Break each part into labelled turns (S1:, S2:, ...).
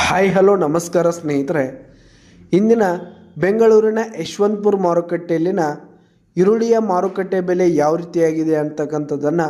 S1: Hi hello ನಮಸ್ಕಾರ ಸ್ನೇಹಿತರೆ. ಇಂದಿನ ಬೆಂಗಳೂರಿನ ಯಶವಂತಪುರ ಮಾರುಕಟ್ಟೆಯಲ್ಲಿನ ಈರುಳ್ಳಿಯ ಮಾರುಕಟ್ಟೆ ಬೆಲೆ ಯಾವ ರೀತಿಯಾಗಿದೆ ಅಂತಕ್ಕಂಥದ್ದನ್ನು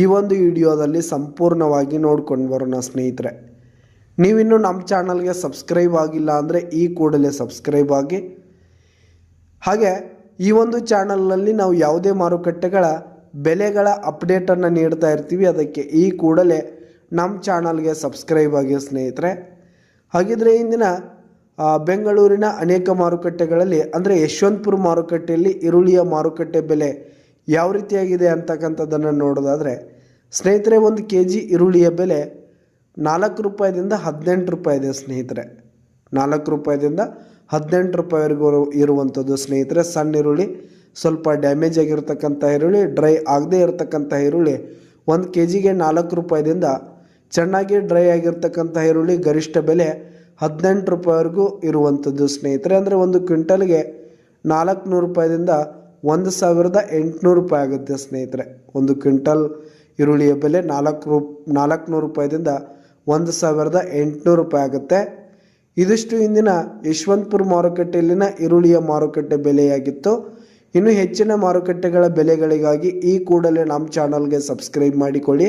S1: ಈ ಒಂದು ವಿಡಿಯೋದಲ್ಲಿ ಸಂಪೂರ್ಣವಾಗಿ ನೋಡ್ಕೊಂಡು ಬರೋಣ ಸ್ನೇಹಿತರೆ. ನೀವಿನ್ನೂ ನಮ್ಮ ಚಾನಲ್ಗೆ ಸಬ್ಸ್ಕ್ರೈಬ್ ಆಗಿಲ್ಲ ಅಂದರೆ ಈ ಕೂಡಲೇ ಸಬ್ಸ್ಕ್ರೈಬ್ ಆಗಿ. ಹಾಗೆ ಈ ಒಂದು ಚಾನಲ್ನಲ್ಲಿ ನಾವು ಯಾವುದೇ ಮಾರುಕಟ್ಟೆಗಳ ಬೆಲೆಗಳ ಅಪ್ಡೇಟನ್ನು ನೀಡ್ತಾ ಇರ್ತೀವಿ, ಅದಕ್ಕೆ ಈ ಕೂಡಲೇ ನಮ್ಮ ಚಾನಲ್ಗೆ ಸಬ್ಸ್ಕ್ರೈಬ್ ಆಗಿ ಸ್ನೇಹಿತರೆ. ಹಾಗಿದ್ರೆ ಇಂದಿನ ಬೆಂಗಳೂರಿನ ಅನೇಕ ಮಾರುಕಟ್ಟೆಗಳಲ್ಲಿ, ಅಂದರೆ ಯಶವಂತಪುರ ಮಾರುಕಟ್ಟೆಯಲ್ಲಿ ಈರುಳ್ಳಿಯ ಮಾರುಕಟ್ಟೆ ಬೆಲೆ ಯಾವ ರೀತಿಯಾಗಿದೆ ಅಂತಕ್ಕಂಥದ್ದನ್ನು ನೋಡೋದಾದರೆ, ಸ್ನೇಹಿತರೆ, ಒಂದು ಕೆ ಜಿ ಈರುಳ್ಳಿಯ ಬೆಲೆ ನಾಲ್ಕು ರೂಪಾಯಿದಿಂದ ಹದಿನೆಂಟು ರೂಪಾಯಿ ಇದೆ ಸ್ನೇಹಿತರೆ. ನಾಲ್ಕು ರೂಪಾಯಿದಿಂದ ಹದಿನೆಂಟು ರೂಪಾಯಿವರೆಗೂ ಇರುವಂಥದ್ದು ಸ್ನೇಹಿತರೆ. ಸಣ್ಣ ಈರುಳ್ಳಿ, ಸ್ವಲ್ಪ ಡ್ಯಾಮೇಜ್ ಆಗಿರತಕ್ಕಂಥ ಈರುಳ್ಳಿ ಡ್ರೈ ಆಗದೇ ಇರತಕ್ಕಂಥ ಈರುಳ್ಳಿ, ಒಂದು ಕೆ ಜಿಗೆ ನಾಲ್ಕು ರೂಪಾಯಿದಿಂದ ಚೆನ್ನಾಗಿ ಡ್ರೈ ಆಗಿರ್ತಕ್ಕಂಥ ಈರುಳ್ಳಿ ಗರಿಷ್ಠ ಬೆಲೆ ಹದಿನೆಂಟು ರೂಪಾಯಿವರೆಗೂ ಇರುವಂಥದ್ದು ಸ್ನೇಹಿತರೆ. ಅಂದರೆ ಒಂದು ಕ್ವಿಂಟಲ್ಗೆ ನಾಲ್ಕುನೂರು ರೂಪಾಯಿದಿಂದ ಒಂದು ಸಾವಿರದ ಎಂಟುನೂರು ರೂಪಾಯಿ ಆಗುತ್ತೆ ಸ್ನೇಹಿತರೆ. ಒಂದು ಕ್ವಿಂಟಲ್ ಈರುಳ್ಳಿಯ ಬೆಲೆ ನಾಲ್ಕು ರೂ, ನಾಲ್ಕುನೂರು ರೂಪಾಯಿದಿಂದ ಒಂದು ಸಾವಿರದ ಎಂಟುನೂರು ರೂಪಾಯಿ ಆಗುತ್ತೆ. ಇದಿಷ್ಟು ಇಂದಿನ ಯಶವಂತಪುರ ಮಾರುಕಟ್ಟೆಯಲ್ಲಿನ ಈರುಳ್ಳಿಯ ಮಾರುಕಟ್ಟೆ ಬೆಲೆಯಾಗಿತ್ತು. ಇನ್ನು ಹೆಚ್ಚಿನ ಮಾರುಕಟ್ಟೆಗಳ ಬೆಲೆಗಳಿಗಾಗಿ ಈ ಕೂಡಲೇ ನಮ್ಮ ಚಾನಲ್ಗೆ ಸಬ್ಸ್ಕ್ರೈಬ್ ಮಾಡಿಕೊಳ್ಳಿ.